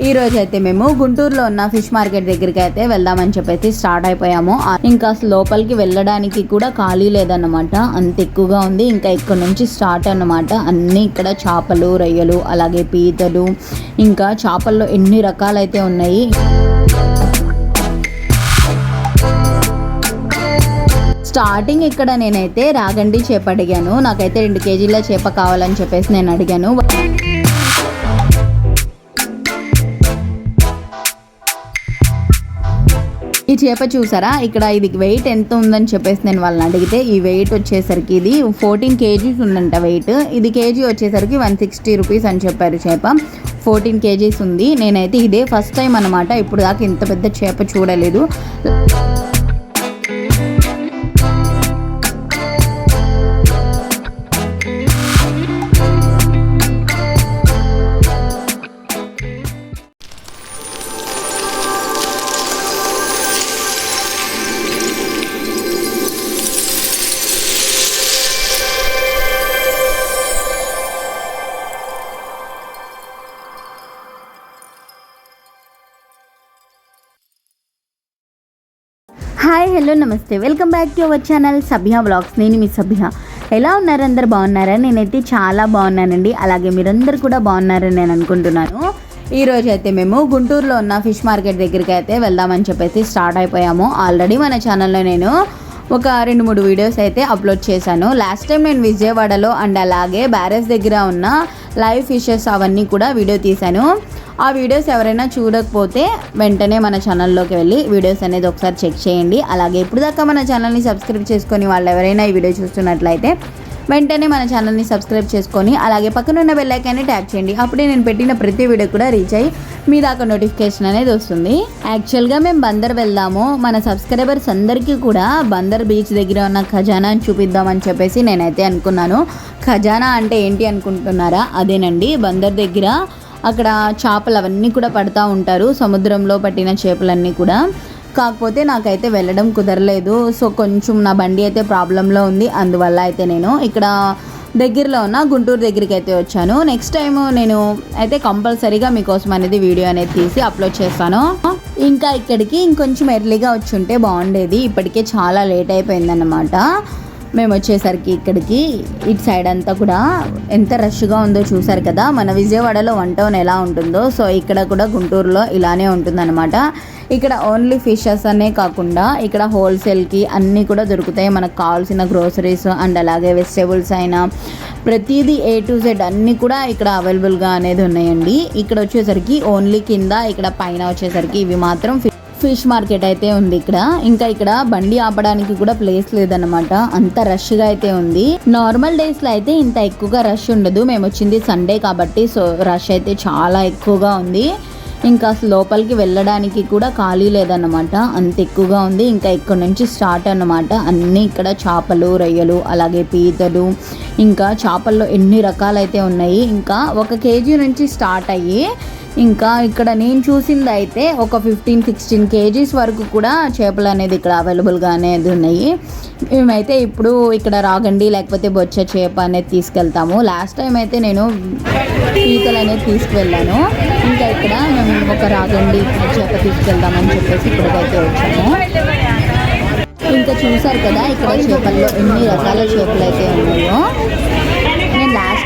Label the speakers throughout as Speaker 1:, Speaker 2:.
Speaker 1: ఈరోజు అయితే మేము గుంటూరులో ఉన్న ఫిష్ మార్కెట్ దగ్గరికి అయితే వెళ్దామని చెప్పేసి స్టార్ట్ అయిపోయాము. ఇంకా అసలు లోపలికి వెళ్ళడానికి కూడా ఖాళీ లేదన్నమాట. అంత ఎక్కువగా ఉంది. ఇంకా ఇక్కడ నుంచి స్టార్ట్ అన్నమాట. అన్నీ ఇక్కడ చేపలు రొయ్యలు అలాగే పీతలు ఇంకా చేపల్లో ఎన్ని రకాలైతే ఉన్నాయి. స్టార్టింగ్ ఇక్కడ నేనైతే రాగండి చేప అడిగాను. నాకైతే రెండు కేజీల చేప కావాలని చెప్పేసి నేను అడిగాను. చేప చూసారా? ఇక్కడ ఇది వెయిట్ ఎంత ఉందని చెప్పేసి నేను వాళ్ళని అడిగితే ఈ వెయిట్ వచ్చేసరికి ఇది ఫోర్టీన్ కేజీస్ ఉందంట వెయిట్ ఇది కేజీ వచ్చేసరికి వన్ సిక్స్టీ రూపీస్ అని చెప్పారు చేప. ఫోర్టీన్ కేజీస్ ఉంది. నేనైతే ఇదే ఫస్ట్ టైం అనమాట ఇప్పుడు దాకా ఇంత పెద్ద చేప చూడలేదు. హాయ్ హలో నమస్తే. Welcome back to our channel Sabhya vlogs. నేను మీ సభ్య ఎలా ఉన్నారు? అందరు బాగున్నారా? నేనైతే చాలా బాగున్నానండి. అలాగే మీరందరూ కూడా బాగున్నారని నేను అనుకుంటున్నాను. ఈరోజు అయితే మేము గుంటూరులో ఉన్న ఫిష్ మార్కెట్ దగ్గరికి అయితే వెళ్దామని చెప్పేసి స్టార్ట్ అయిపోయాము. ఆల్రెడీ మన ఛానల్లో నేను ఒక రెండు మూడు వీడియోస్ అయితే అప్లోడ్ చేశాను. లాస్ట్ టైం నేను విజయవాడలో అండ్ అలాగే బ్యారేజ్ దగ్గర ఉన్న లైవ్ ఫిషెస్ అవన్నీ కూడా వీడియో తీశాను. ఆ వీడియోస్ ఎవరైనా చూడకపోతే వెంటనే మన ఛానల్లోకి వెళ్ళి వీడియోస్ అనేది ఒకసారి చెక్ చేయండి. అలాగే ఇప్పుడు దాకా మన ఛానల్ని సబ్స్క్రైబ్ చేసుకొని వాళ్ళు ఎవరైనా ఈ వీడియో చూస్తున్నట్లయితే వెంటనే మన ఛానల్ని సబ్స్క్రైబ్ చేసుకొని అలాగే పక్కన ఉన్న బెల్ ట్యాప్ చేయండి. అప్పుడే నేను పెట్టిన ప్రతి వీడియో కూడా రీచ్ అయ్యి మీ దాకా నోటిఫికేషన్ అనేది వస్తుంది. యాక్చువల్గా మేము బందర్ వెళ్దాము. మన సబ్స్క్రైబర్స్ అందరికీ కూడా బందర్ బీచ్ దగ్గర ఉన్న ఖజానా చూపిద్దామని చెప్పేసి నేనైతే అనుకున్నాను. ఖజానా అంటే ఏంటి అనుకుంటున్నారా? అదేనండి బందర్ దగ్గర అక్కడ చేపలు అవన్నీ కూడా పడతా ఉంటారు సముద్రంలో పట్టిన చేపలన్నీ కూడా. కాకపోతే నాకైతే వెళ్ళడం కుదరలేదు. సో కొంచెం నా బండి అయితే ప్రాబ్లంలో ఉంది. అందువల్ల అయితే నేను ఇక్కడ దగ్గరలో ఉన్న గుంటూరు దగ్గరికి అయితే వచ్చాను. నెక్స్ట్ టైం నేను అయితే కంపల్సరీగా మీకోసం అనేది వీడియో అనేది తీసి అప్లోడ్ చేస్తాను. ఇంకా ఇక్కడికి ఇంకొంచెం ఎర్లీగా వచ్చి ఉంటే బాగుండేది. ఇప్పటికే చాలా లేట్ అయిపోయిందన్నమాట. మేము వచ్చేసరికి ఇక్కడికి. ఇటు సైడ్ అంతా కూడా ఎంత రష్గా ఉందో చూసారు కదా. మన విజయవాడలో వన్ టౌన్ ఎలా ఉంటుందో సో ఇక్కడ కూడా గుంటూరులో ఇలానే ఉంటుందన్నమాట. ఇక్కడ ఓన్లీ ఫిషెస్ అనే కాకుండా ఇక్కడ హోల్సేల్కి అన్నీ కూడా దొరుకుతాయి. మనకు కావాల్సిన గ్రోసరీస్ అండ్ అలాగే వెజిటేబుల్స్ అయినా ప్రతిదీ ఏ టు జెడ్ అన్నీ కూడా ఇక్కడ అవైలబుల్గా అనేది ఉన్నాయండి. ఇక్కడ వచ్చేసరికి ఓన్లీ కింద ఇక్కడ పైన వచ్చేసరికి ఇవి మాత్రం ఫిష్ ఫిష్ మార్కెట్ అయితే ఉంది ఇక్కడ. ఇంకా ఇక్కడ బండి ఆపడానికి కూడా ప్లేస్ లేదన్నమాట. అంత రష్గా అయితే ఉంది. నార్మల్ డేస్లో అయితే ఇంత ఎక్కువగా రష్ ఉండదు. మేము వచ్చింది సండే కాబట్టి సో రష్ అయితే చాలా ఎక్కువగా ఉంది. ఇంకా అసలు లోపలికి వెళ్ళడానికి కూడా ఖాళీ లేదన్నమాట. అంత ఎక్కువగా ఉంది. ఇంకా ఇక్కడ నుంచి స్టార్ట్ అన్నమాట. అన్నీ ఇక్కడ చేపలు రొయ్యలు అలాగే పీతలు ఇంకా చేపల్లో ఎన్ని రకాలైతే ఉన్నాయి. ఇంకా ఒక కేజీ నుంచి స్టార్ట్ అయ్యి ఇంకా ఇక్కడ నేను చూసింది అయితే ఒక ఫిఫ్టీన్ సిక్స్టీన్ కేజీస్ వరకు కూడా చేపలు అనేది ఇక్కడ అవైలబుల్గా అనేది ఉన్నాయి. మేమైతే ఇప్పుడు ఇక్కడ రాగండి లేకపోతే బొచ్చ చేప అనేది తీసుకెళ్తాము. లాస్ట్ టైం అయితే నేను పీతలు అనేది తీసుకువెళ్ళాను. ఇంకా ఇక్కడ మేము ఒక రాగండి చేప తీసుకెళ్దామని చెప్పేసి ఇప్పటికైతే వచ్చాము. ఇంకా చూసారు కదా ఇక్కడ చేపల్లో ఎన్ని రకాల చేపలు అయితే ఉన్నాయో.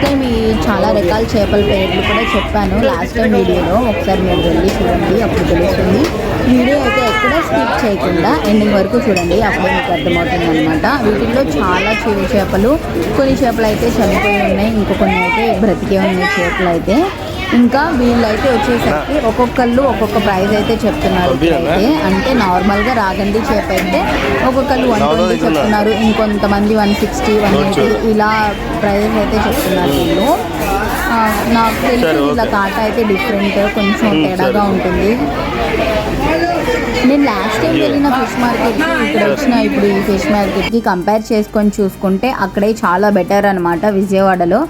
Speaker 1: టైం ఈ చాలా రకాల చేపల పేర్లు కూడా చెప్పాను. లాస్ట్ టైం వీడియోలో ఒకసారి మీరు వెళ్ళి చూడండి అప్పుడు తెలుస్తుంది. వీడియో అయితే ఎక్కడ స్కిప్ చేయకుండా ఎండింగ్ వరకు చూడండి అప్పుడు మీకు అర్థమవుతుంది అనమాట వీటిల్లో చాలా చిరు చేపలు కొన్ని చేపలు అయితే చనిపోయి ఉన్నాయి. ఇంకొన్ని కొన్ని అయితే బ్రతికే ఉన్నాయి చేపలు అయితే. ఇంకా వీళ్ళైతే వచ్చేసరికి ఒక్కొక్కళ్ళు ఒక్కొక్క ప్రైస్ అయితే చెప్తున్నారు ఇక్కడైతే అంటే నార్మల్గా రాగండి చేప అయితే ఒక్కొక్కళ్ళు వన్ ట్వంటీ చెప్తున్నారు. ఇంకొంతమంది వన్ సిక్స్టీ వన్ ఎయిటీ ఇలా ప్రైజెస్ అయితే చెప్తున్నారు వీళ్ళు. నాకు తెలిసి వీళ్ళ కాట అయితే డిఫరెంట్ కొంచెం తేడాగా ఉంటుంది. నేను లాస్ట్ టైం వెళ్ళిన ఫిష్ మార్కెట్కి ఇక్కడ వచ్చిన ఇప్పుడు ఈ ఫిష్ మార్కెట్కి కంపేర్ చేసుకొని చూసుకుంటే అక్కడే చాలా బెటర్ అనమాట విజయవాడలో.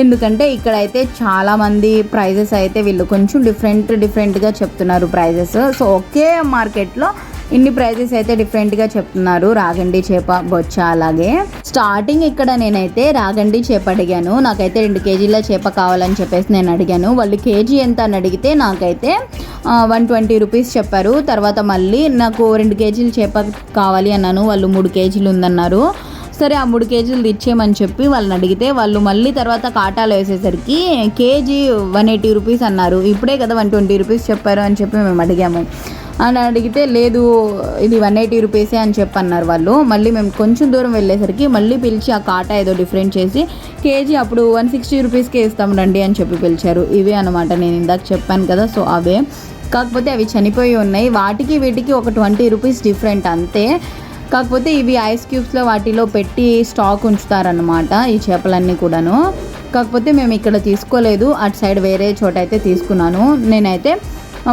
Speaker 1: ఎందుకంటే ఇక్కడైతే చాలామంది ప్రైజెస్ అయితే వీళ్ళు కొంచెం డిఫరెంట్ డిఫరెంట్గా చెప్తున్నారు ప్రైజెస్. సో ఒకే మార్కెట్లో ఇన్ని ప్రైజెస్ అయితే డిఫరెంట్గా చెప్తున్నారు రాగండి చేప బొచ్చ అలాగే. స్టార్టింగ్ ఇక్కడ నేనైతే రాగండి చేప అడిగాను. నాకైతే రెండు కేజీల చేప కావాలని చెప్పేసి నేను అడిగాను. వాళ్ళు కేజీ ఎంత అని అడిగితే నాకైతే వన్ ట్వంటీ రూపీస్ చెప్పారు. తర్వాత మళ్ళీ నాకు రెండు కేజీలు చేప కావాలి అన్నాను. వాళ్ళు మూడు కేజీలు ఉందన్నారు. సరే ఆ మూడు కేజీలు ఇచ్చేయమని చెప్పి వాళ్ళని అడిగితే వాళ్ళు మళ్ళీ తర్వాత కాటాలు వేసేసరికి కేజీ వన్ ఎయిటీ రూపీస్ అన్నారు. ఇప్పుడే కదా వన్ ట్వంటీ రూపీస్ చెప్పారు అని చెప్పి మేము అడిగాము. అని అడిగితే లేదు ఇది వన్ ఎయిటీ రూపీసే అని చెప్పి అన్నారు వాళ్ళు. మళ్ళీ మేము కొంచెం దూరం వెళ్ళేసరికి మళ్ళీ పిలిచి ఆ కాటా ఏదో డిఫరెంట్ చేసి కేజీ అప్పుడు వన్ సిక్స్టీ రూపీస్కే ఇస్తాం రండి అని చెప్పి పిలిచారు. ఇవే అనమాట నేను ఇందాక చెప్పాను కదా సో అవే. కాకపోతే అవి చనిపోయి ఉన్నాయి. వాటికి వీటికి ఒక ట్వంటీ రూపీస్ డిఫరెంట్ అంతే. కాకపోతే ఇవి ఐస్ క్యూబ్స్లో వాటిలో పెట్టి స్టాక్ ఉంచుతారనమాట ఈ చేపలన్నీ కూడాను. కాకపోతే మేము ఇక్కడ తీసుకోలేదు అటు సైడ్ వేరే చోట అయితే తీసుకున్నాను. నేనైతే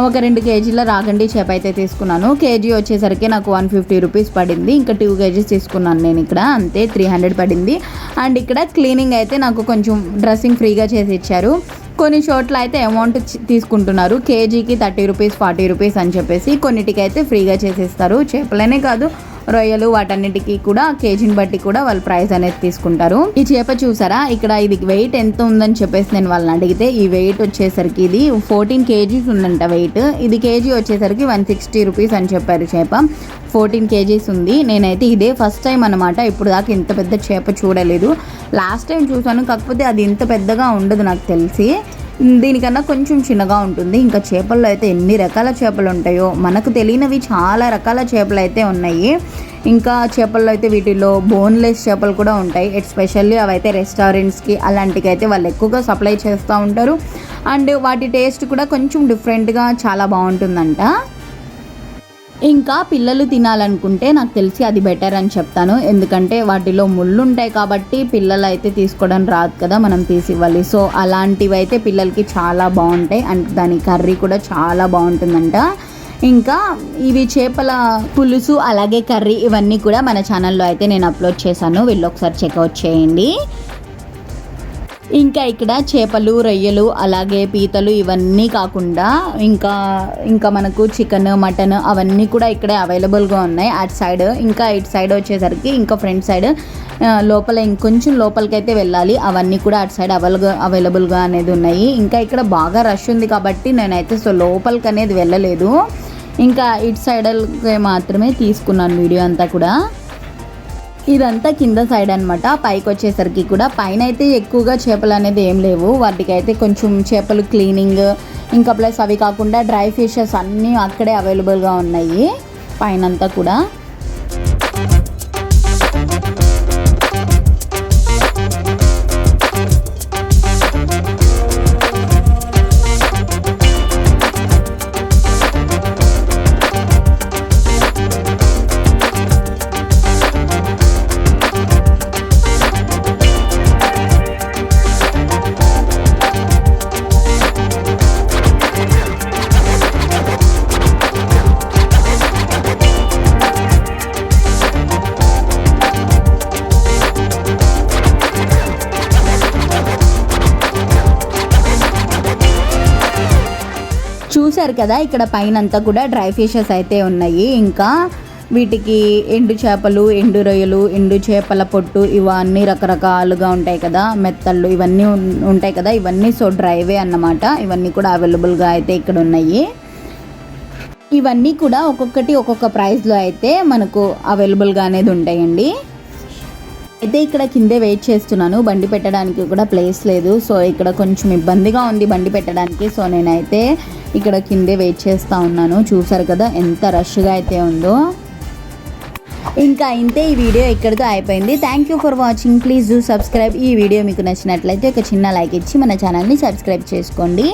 Speaker 1: ఒక రెండు కేజీల రాగండి చేప అయితే తీసుకున్నాను. కేజీ వచ్చేసరికి నాకు వన్ ఫిఫ్టీ రూపీస్ పడింది. ఇంకా టూ కేజీస్ తీసుకున్నాను నేను ఇక్కడ అంతే త్రీ హండ్రెడ్ పడింది. అండ్ ఇక్కడ క్లీనింగ్ అయితే నాకు కొంచెం డ్రెస్సింగ్ ఫ్రీగా చేసి ఇచ్చారు. కొన్ని చోట్ల అయితే అమౌంట్ తీసుకుంటున్నారు. కేజీకి థర్టీ రూపీస్ ఫార్టీ రూపీస్ అని చెప్పేసి కొన్నిటికైతే ఫ్రీగా చేసేస్తారు చేపలనే కాదు రొయ్యలు వాటన్నిటికీ కూడా కేజీని బట్టి కూడా వాళ్ళు ప్రైస్ అనేది తీసుకుంటారు. ఈ చేప చూసారా? ఇక్కడ ఇది వెయిట్ ఎంత ఉందని చెప్పేసి నేను వాళ్ళని అడిగితే ఈ వెయిట్ వచ్చేసరికి ఇది ఫోర్టీన్ కేజీస్ ఉందంట వెయిట్ ఇది కేజీ వచ్చేసరికి వన్ సిక్స్టీ రూపీస్ అని చెప్పారు చేప. ఫోర్టీన్ కేజీస్ ఉంది. నేనైతే ఇదే ఫస్ట్ టైం అనమాట ఇప్పుడు దాకా ఇంత పెద్ద చేప చూడలేదు. లాస్ట్ టైం చూసాను కాకపోతే అది ఇంత పెద్దగా ఉండదు నాకు తెలిసి. దీనికన్నా కొంచెం చిన్నగా ఉంటుంది. ఇంకా చేపల్లో అయితే ఎన్ని రకాల చేపలు ఉంటాయో మనకు తెలియనివి చాలా రకాల చేపలు అయితే ఉన్నాయి. ఇంకా చేపల్లో అయితే వీటిలో బోన్లెస్ చేపలు కూడా ఉంటాయి. ఎస్పెషల్లీ అవైతే రెస్టారెంట్స్కి అలాంటికి అయితే వాళ్ళు ఎక్కువగా సప్లై చేస్తూ ఉంటారు. అండ్ వాటి టేస్ట్ కూడా కొంచెం డిఫరెంట్గా చాలా బాగుంటుందంట. ఇంకా పిల్లలు తినాలనుకుంటే నాకు తెలిసి అది బెటర్ అని చెప్తాను. ఎందుకంటే వాటిలో ముళ్ళు ఉంటాయి కాబట్టి పిల్లలు అయితే తీసుకోవడం రాదు కదా మనం తీసి ఇవ్వాలి సో అలాంటివి అయితే పిల్లలకి చాలా బాగుంటాయి. అండ్ దాని కర్రీ కూడా చాలా బాగుంటుందంట. ఇంకా ఇవి చేపల పులుసు అలాగే కర్రీ ఇవన్నీ కూడా మన ఛానల్లో అయితే నేను అప్లోడ్ చేశాను. వీళ్ళు ఒకసారి చెక్అవుట్ చేయండి. ఇంకా ఇక్కడ చేపలు రొయ్యలు అలాగే పీతలు ఇవన్నీ కాకుండా ఇంకా ఇంకా మనకు చికెన్ మటన్ అవన్నీ కూడా ఇక్కడే అవైలబుల్గా ఉన్నాయి. అటు సైడ్ ఇంకా ఇటు సైడ్ వచ్చేసరికి ఇంకా ఫ్రంట్ సైడ్ లోపల ఇంకొంచెం లోపలికైతే వెళ్ళాలి. అవన్నీ కూడా అటు సైడ్ అవైలబుల్ అవైలబుల్గా అనేది ఉన్నాయి. ఇంకా ఇక్కడ బాగా రష్ ఉంది కాబట్టి నేనైతే సో లోపలికి అనేది వెళ్ళలేదు. ఇంకా ఇటు సైడ్ మాత్రమే తీసుకున్నాను వీడియో అంతా కూడా. ఇదంతా కింద సైడ్ అనమాట పైకి వచ్చేసరికి కూడా పైన అయితే ఎక్కువగా చేపలు అనేది ఏం లేవు. వాటికి అయితే కొంచెం చేపలు క్లీనింగ్ ఇంకా ప్లస్ అవి కాకుండా డ్రై ఫిషెస్ అన్నీ అక్కడే అవైలబుల్గా ఉన్నాయి. పైనంతా కూడా. చూశారు కదా ఇక్కడ పైన అంతా కూడా డ్రై ఫిషెస్ అయితే ఉన్నాయి. ఇంకా వీటికి ఎండు చేపలు ఎండు రొయ్యలు ఎండు చేపల పొట్టు ఇవన్నీ రకరకాలుగా ఉంటాయి కదా మెత్తళ్ళు ఇవన్నీ ఉంటాయి కదా ఇవన్నీ సో డ్రైవే అన్నమాట. ఇవన్నీ కూడా అవైలబుల్గా అయితే ఇక్కడ ఉన్నాయి. ఇవన్నీ కూడా ఒక్కొక్కటి ఒక్కొక్క ప్రైస్లో అయితే మనకు అవైలబుల్గా అనేది ఉంటాయండి. అయితే ఇక్కడ కిందే వెయిట్ చేస్తున్నాను. బండి పెట్టడానికి కూడా ప్లేస్ లేదు. సో ఇక్కడ కొంచెం ఇబ్బందిగా ఉంది బండి పెట్టడానికి. సో నేనైతే ఇక్కడ కిందే వెయిట్ చేస్తూ ఉన్నాను. చూసారు కదా ఎంత రష్గా అయితే ఉందో. ఇంకా ఇంతే ఈ వీడియో ఇక్కడితో అయిపోయింది. Thank you for watching please do subscribe ఈ వీడియో మీకు నచ్చినట్లయితే ఒక చిన్న లైక్ ఇచ్చి మన ఛానల్ని సబ్స్క్రైబ్ చేసుకోండి.